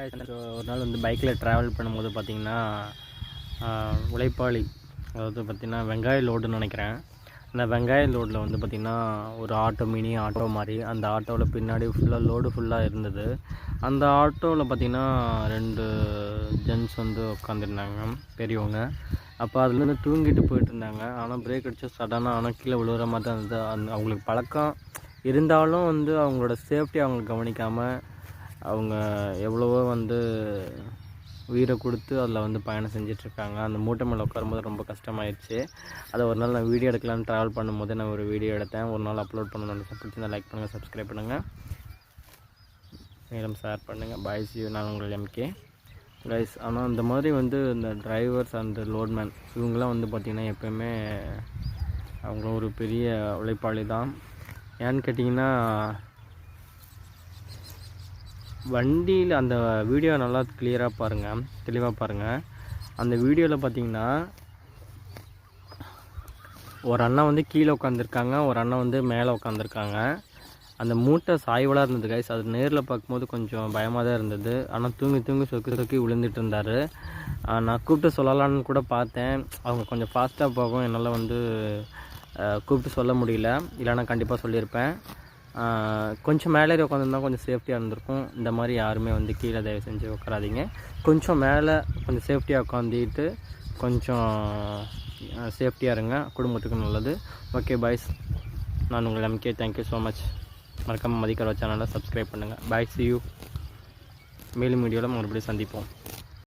ஒரு நாள் வந்து பைக்கில் ட்ராவல் பண்ணும்போது பார்த்திங்கன்னா உழைப்பாளி. அதாவது பார்த்திங்கன்னா வெங்காய லோடுன்னு நினைக்கிறேன். அந்த வெங்காய லோடில் வந்து பார்த்திங்கன்னா ஒரு ஆட்டோ மினி ஆட்டோ மாதிரி அந்த ஆட்டோவில் பின்னாடி ஃபுல்லாக லோடு ஃபுல்லாக இருந்தது. அந்த ஆட்டோவில் பார்த்திங்கன்னா ரெண்டு ஜென்ஸ் வந்து உட்காந்துருந்தாங்க பெரியவங்க. அப்போ அதுலேருந்து தூங்கிட்டு போயிட்டு இருந்தாங்க. ஆனால் பிரேக் அடித்து சடனாக ஆனால் கீழே விழுகிற மாதிரி தான் இருந்தது. அந்த அவங்களுக்கு பழக்கம் இருந்தாலும் வந்து அவங்களோட சேஃப்டி அவங்க கவனிக்காமல் அவங்க எவ்வளவோ வந்து உயிரை கொடுத்து அதில் வந்து பயணம் செஞ்சிட்ருக்காங்க. அந்த மூட்டை மேலே உட்காரும்போது ரொம்ப கஷ்டமாயிடுச்சு அதை ஒரு நாள் நான் வீடியோ எடுக்கலான்னு ட்ராவல் பண்ணும்போது நான் ஒரு வீடியோ எடுத்தேன். ஒரு நாள் அப்லோட் பண்ணணும் நினச்சேன் பிடிச்சிருந்தா லைக் பண்ணுங்கள் சப்ஸ்கிரைப் பண்ணுங்கள் மேலும் ஷேர் பண்ணுங்கள் பாய்ஸ் யூ நான் உங்கள் எம்கே கைஸ் ஆனால் இந்த மாதிரி வந்து இந்த டிரைவர்ஸ் அண்ட் லோட்மேன் இவங்களாம் வந்து பார்த்திங்கன்னா எப்போயுமே அவங்களும் ஒரு பெரிய உழைப்பாளி தான் ஏன்னு கேட்டிங்கன்னா வண்டியில் அந்த வீடியோ நல்லா கிளியராக பாருங்கள் தெளிவாக பாருங்கள் அந்த வீடியோவில் பார்த்தீங்கன்னா ஒரு அண்ணா வந்து கீழே உட்காந்துருக்காங்க ஒரு அண்ணா வந்து மேலே உட்காந்துருக்காங்க அந்த மூட்டை சாய்வலாக இருந்தது கைஸ் அது நேரில் பார்க்கும்போது கொஞ்சம் பயமாக தான் இருந்தது. ஆனால் தூங்கி தூங்கி சொக்கி சொக்கி விழுந்துட்டு இருந்தார். நான் கூப்பிட்டு சொல்லலான்னு கூட பார்த்தேன். அவங்க கொஞ்சம் ஃபாஸ்ட்டாக போகும் என்னால் வந்து கூப்பிட்டு சொல்ல முடியல. இல்லைன்னா கண்டிப்பாக சொல்லியிருப்பேன். கொஞ்சம் மேலே உட்காந்துருந்தா கொஞ்சம் சேஃப்டியாக இருந்திருக்கும். இந்த மாதிரி யாருமே வந்து கீழே தயவு செஞ்சு உட்காராதீங்க. கொஞ்சம் மேலே கொஞ்சம் சேஃப்டியாக உட்காந்துட்டு கொஞ்சம் சேஃப்டியாக இருங்க. குடும்பத்துக்கு நல்லது. ஓகே பாய்ஸ் நான் உங்கள் எம்கே தேங்க்யூ ஸோ மச் மறக்காமல் மதிக்கிற சேனலை சப்ஸ்கிரைப் பண்ணுங்கள் பாய் சி யூ மேலும் வீடியோவில் மறுபடியும் சந்திப்போம்.